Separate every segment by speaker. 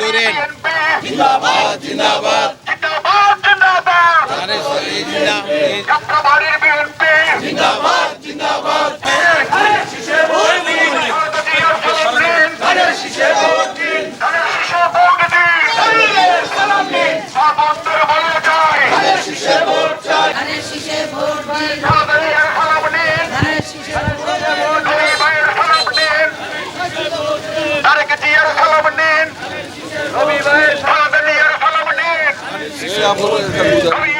Speaker 1: করেন
Speaker 2: জিন্দাবাদ জিন্দাবাদ।
Speaker 1: জিন্দাবাদ বিএনপি। সালাম দিন মা বন্ধুর বলে যায়
Speaker 2: ধানের শীষে ভোট চাই
Speaker 3: ধানের শীষে ভোট দিন
Speaker 1: সালামের সালাম নিন
Speaker 3: ধানের শীষে ভোট দিন
Speaker 1: নবী ভাইয়ের সালাম নিন তারেক জিয়ার সালাম নিন নবী ভাইয়ের সালাম জিয়ার সালাম নিন নবী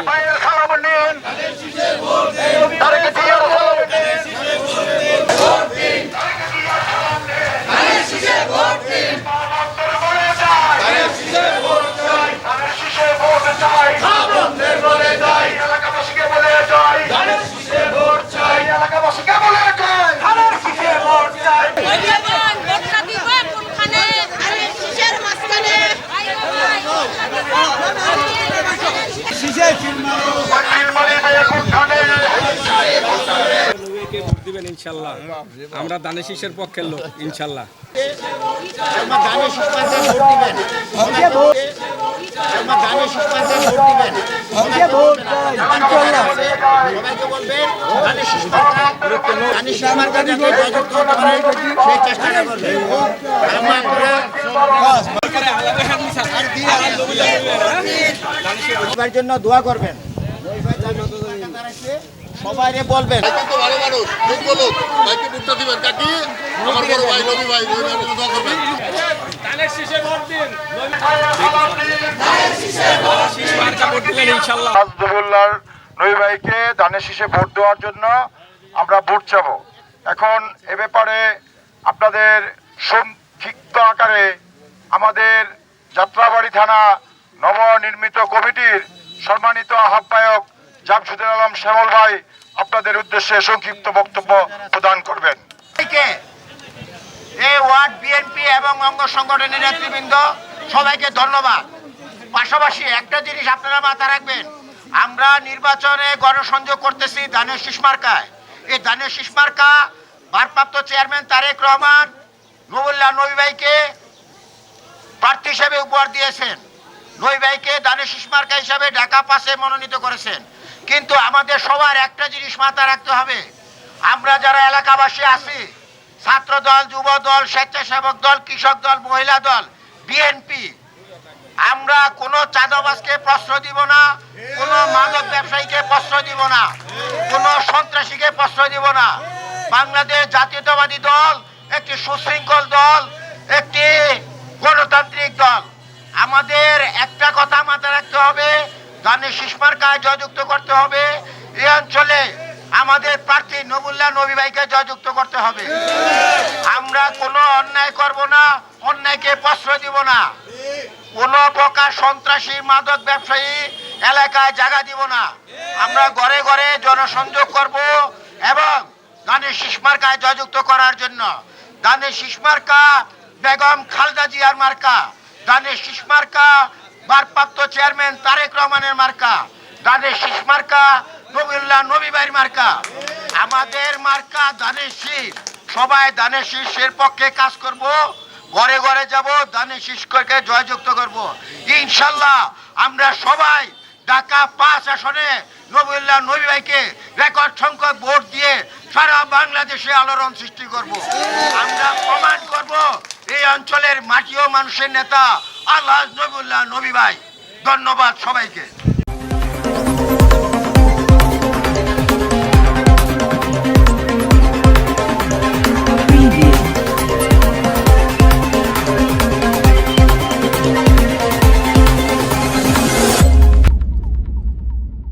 Speaker 4: দিবেন ইনশাল্লাহ। আমরা দানে শীষের পক্ষের লোক ইনশাল্লাহ।
Speaker 5: সবাইকে সবার জন্য দোয়া করবেন। সবাই বলবেন।
Speaker 6: কিন্তু ভালো মানুষ ঠিক বলুন ভাইকে বুটটা দিবেন কাকি? আমার বড় ভাই নবী ভাই নবী ভাই দোয়া করবেন।
Speaker 4: দানের
Speaker 1: নবী ভাইকে শীষে ভোট দেওয়ার জন্য আমরা ভোট চাব। এখন এ ব্যাপারে আপনাদের সংক্ষিপ্ত আকারে আমাদের যাত্রাবাড়ি থানা নবনির্মিত কমিটির সম্মানিত আহ্বায়ক জামশুদুল আলম শ্যামল ভাই আপনাদের উদ্দেশ্যে সংক্ষিপ্ত বক্তব্য প্রদান করবেন।
Speaker 5: এই ওয়ার্ড বিএনপি এবং অঙ্গ সংগঠনের নেতৃবৃন্দ, সবাইকে ধন্যবাদ। পাশাপাশি একটা জিনিস আপনারা মাথা রাখবেন, আমরা নির্বাচনে গণসংযোগ করতেছি দানের শীষমার্কায় এই দানের শীষমার্কা ভারপ্রাপ্ত চেয়ারম্যান তারেক রহমান, নবুল্লাহ নবী ভাইকে প্রার্থী হিসেবে উপহার দিয়েছেন। নই ভাইকে দানের শীষমার্কা হিসাবে ঢাকা পাশে মনোনীত করেছেন। কিন্তু আমাদের সবার একটা জিনিস মাথা রাখতে হবে। আমরা যারা এলাকাবাসী আছি ছাত্র দল যুব দল স্বেচ্ছাসেবক দল, কৃষক দল, মহিলা দল বিএনপি আমরা কোনো চাঁদাবাজকে প্রশ্রয় দিব না, কোনো মাদক ব্যবসায়ীকে প্রশ্রয় দিব না, কোনো সন্ত্রাসীকে প্রশ্রয় দিব না। বাংলাদেশ জাতীয়তাবাদী দল, একটি সুশৃঙ্খল দল, একটি গণতান্ত্রিক দল। আমাদের একটা কথা মাথায় রাখতে হবে। ধানের শীষমার্কায় জয়যুক্ত করতে হবে। এই অঞ্চলে আমাদের প্রার্থী নবুল্লাহ নবী ভাইকে জয়যুক্ত করতে হবে। আমরা কোনো অন্যায় করব না, অন্যায়কে প্রশ্রয় দিব না। কোন প্রকার সন্ত্রাসী, মাদক ব্যবসায়ী এলাকায় জায়গা দিব না। আমরা ঘরে ঘরে জনসংযোগ করব এবং দানের শীষমার্কায় জয়যুক্ত করার জন্য। দানের শীষমার্কা বেগম খালদা জিয়ার মার্কা দানের শীষমার্কা ভারপ্রাপ্ত চেয়ারম্যান তারেক রহমানের মার্কা দানের শীষমার্কা নবীল্লাহ নবীবাইর মার্কা। আমাদের মার্কা দানের শীষ। সবাই দানের শীষের পক্ষে কাজ করব, ঘরে ঘরে যাব, দানের শীষকে জয়যুক্ত করব। ইনশাল্লাহ আমরা সবাই ঢাকা পাঁচ আসনে নবীল্লাহ নবী ভাইকে রেকর্ড সংখ্যক ভোট দিয়ে সারা বাংলাদেশে আলোড়ন সৃষ্টি করব। আমরা প্রমাণ করব এই অঞ্চলের মাটি ও মানুষের নেতা আল্লাহ নবুল্লাহ নবী ভাই ধন্যবাদ সবাইকে।